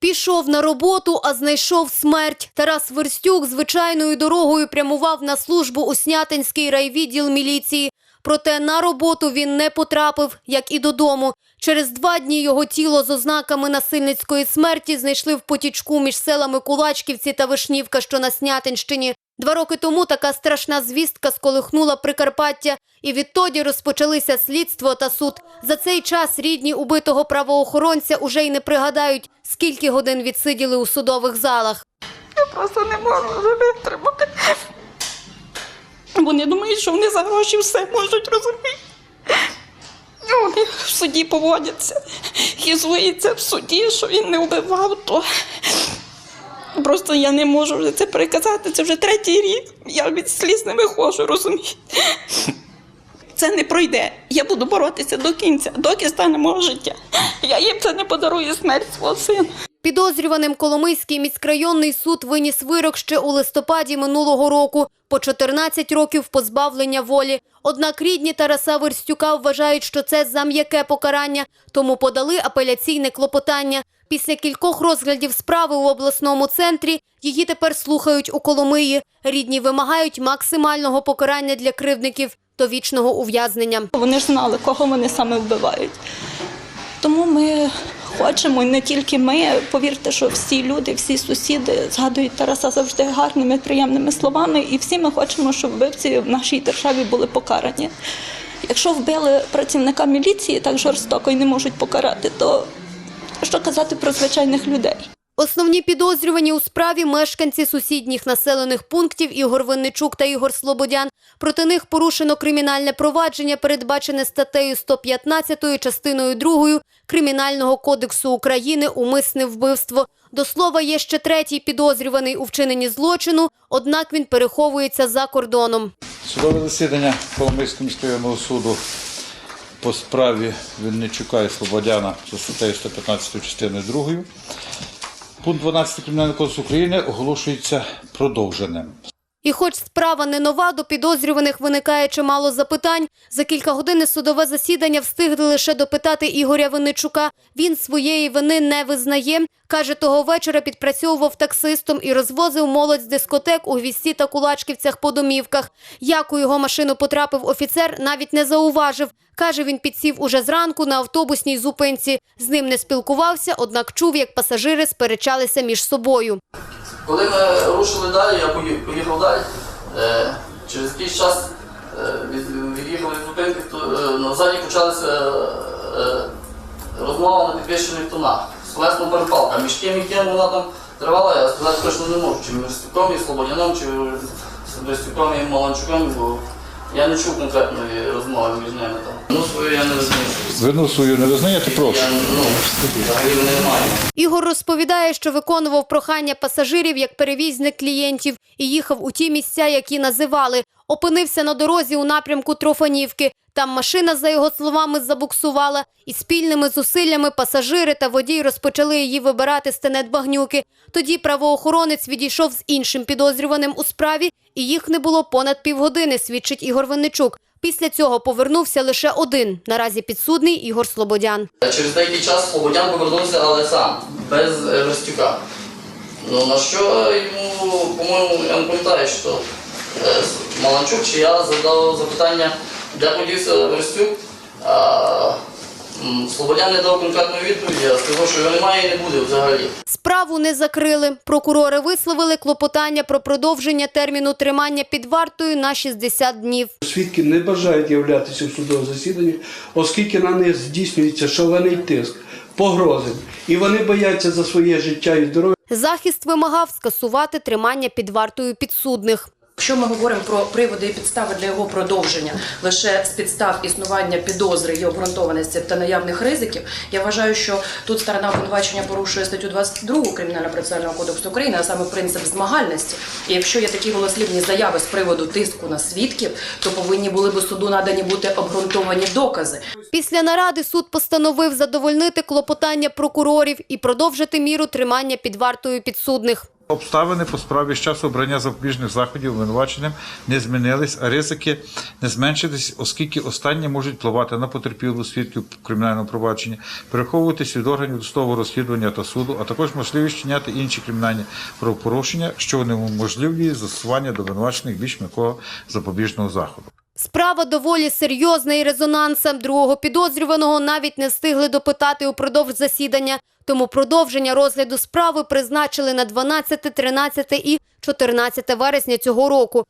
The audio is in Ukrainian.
Пішов на роботу, а знайшов смерть. Тарас Верстюк звичайною дорогою прямував на службу у Снятинський райвідділ міліції. Проте на роботу він не потрапив, як і додому. Через два дні його тіло з ознаками насильницької смерті знайшли в потічку між селами Кулачківці та Вишнівка, що на Снятинщині. Два роки тому така страшна звістка сколихнула Прикарпаття, і відтоді розпочалися слідство та суд. За цей час рідні убитого правоохоронця уже й не пригадають, скільки годин відсиділи у судових залах. Я просто не можу вже витримати. Вони думають, що вони за гроші все можуть розуміти. Ну, Вони в суді поводяться, хізуються в суді, що він не вбивав, то просто я не можу вже це переказати. Це вже третій рік. Я від сліз не виходжу, розумієте? Це не пройде. Я буду боротися до кінця, доки стане мого життя. Я їм це не подарую смерть свого сина. Підозрюваним Коломийський міськрайонний суд виніс вирок ще у листопаді минулого року по 14 років позбавлення волі. Однак рідні Тараса Верстюка вважають, що це за м'яке покарання, тому подали апеляційне клопотання. Після кількох розглядів справи у обласному центрі її тепер слухають у Коломиї. Рідні вимагають максимального покарання для кривдників до вічного ув'язнення. Вони ж знали, кого вони саме вбивають. Тому ми хочемо, і не тільки ми, повірте, що всі люди, всі сусіди згадують Тараса завжди гарними, приємними словами, і всі ми хочемо, щоб вбивці в нашій державі були покарані. Якщо вбили працівника міліції так жорстоко і не можуть покарати, то що казати про звичайних людей? Основні підозрювані у справі мешканці сусідніх населених пунктів Ігор Винничук та Ігор Слободян. Проти них порушено кримінальне провадження, передбачене статтею 115 частиною 2 Кримінального кодексу України «Умисне вбивство». До слова, є ще третій підозрюваний у вчиненні злочину, однак він переховується за кордоном. Судове засідання Коломийського міськрайонного суду по справі Вінничука і Слободяна за статтею 115 частиною 2. Пункт 12 Кримінального кодексу України оголошується продовженим. І хоч справа не нова, до підозрюваних виникає чимало запитань. За кілька годин судове засідання встигли лише допитати Ігоря Винничука. Він своєї вини не визнає. Каже, того вечора підпрацьовував таксистом і розвозив молодь з дискотек у Гвісті та Кулачківцях по домівках. Як у його машину потрапив офіцер, навіть не зауважив. Каже, він підсів уже зранку на автобусній зупинці. З ним не спілкувався, однак чув, як пасажири сперечалися між собою. Коли ми рушили далі, я поїхав, далі. Е, через якийсь час е, від- від'їхали з зупинки, е, на ззаді почалася розмова на підвищених тонах. Словесна перепалка. Між ким і ким вона там тривала, я сказати точно не можу. Чи між Стюком і Слободяном, чи Стюком і Маланчуком, я не чув конкретної розмови між ними там. Ну, свою я не розумію. Вину свою не визнаєте? Прошу. Я ну, взагалі не маю. Ігор розповідає, що виконував прохання пасажирів як перевізник клієнтів і їхав у ті місця, які називали. Опинився на дорозі у напрямку Трофанівки. Там машина, за його словами, забуксувала, і спільними зусиллями пасажири та водій розпочали її вибирати з тенет багнюки. Тоді правоохоронець відійшов з іншим підозрюваним у справі, і їх не було понад півгодини, свідчить Ігор Винничук. Після цього повернувся лише один, наразі підсудний Ігор Слободян. Через деякий час Слободян повернувся, але сам, без е, Ростюка. Ну на що йому, по-моєму, я не пам'ятаю, що е, Маланчук чи я задав запитання, де подівся Ростюк. Слободян не дав конкретної відповіді, я сказав, що його немає і не буде взагалі. Справу не закрили. Прокурори висловили клопотання про продовження терміну тримання під вартою на 60 днів. Свідки не бажають являтися в судове засідання, оскільки на них здійснюється шалений тиск, погрози, і вони бояться за своє життя і здоров'я. Захист вимагав скасувати тримання під вартою підсудних. Якщо ми говоримо про приводи і підстави для його продовження лише з підстав існування підозри і обґрунтованості та наявних ризиків, я вважаю, що тут сторона обвинувачення порушує статтю 22 Кримінального процесуального кодексу України, а саме принцип змагальності. І якщо є такі голослівні заяви з приводу тиску на свідків, то повинні були би суду надані бути обґрунтовані докази. Після наради суд постановив задовольнити клопотання прокурорів і продовжити міру тримання під вартою підсудних. Обставини по справі з часу обрання запобіжних заходів обвинуваченим не змінились, а ризики не зменшились, оскільки останні можуть впливати на потерпілу свідків кримінального провадження, переховуватись від органів досудового розслідування та суду, а також можливість чиняти інші кримінальні правопорушення, що унеможливлює застосування до обвинувачених більш м'якого запобіжного заходу. Справа доволі серйозна і резонансом. Другого підозрюваного навіть не встигли допитати упродовж засідання. Тому продовження розгляду справи призначили на 12, 13 і 14 вересня цього року.